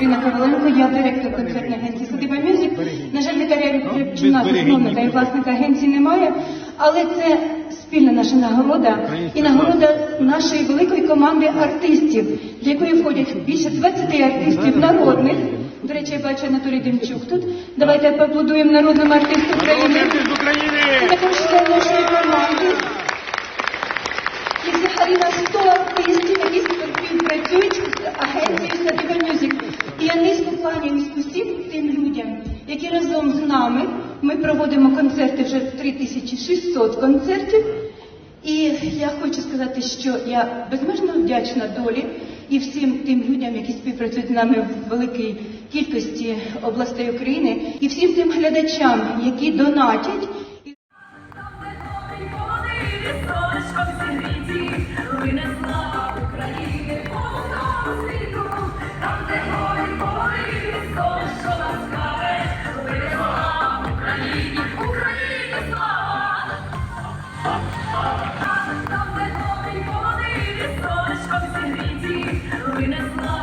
Коваленко, я директор концертної агенції Садиба Мюзик. На жаль, Віталія Рябчина, засновника і власника агенції немає, але це спільна наша нагорода і нагорода нашої великої команди артистів, для якої входять більше 20 артистів народних. До речі, я бачу Анатолій Демчук тут. Давайте поаплодуємо народному артисту України. з України! Це також член нашої команди. І взагалі на 100 артистів, які співпрацюють з агенцією Садиба Мюзик. І я низько кланяюсь усім тим людям, які разом з нами, ми проводимо концерти вже 3600 концертів. І я хочу сказати, що я безмежно вдячна долі і всім тим людям, які співпрацюють з нами в великій кількості областей України, і всім тим глядачам, які донатять. Сонечко в. Там, де голий полив, сонечко в світі, винесло.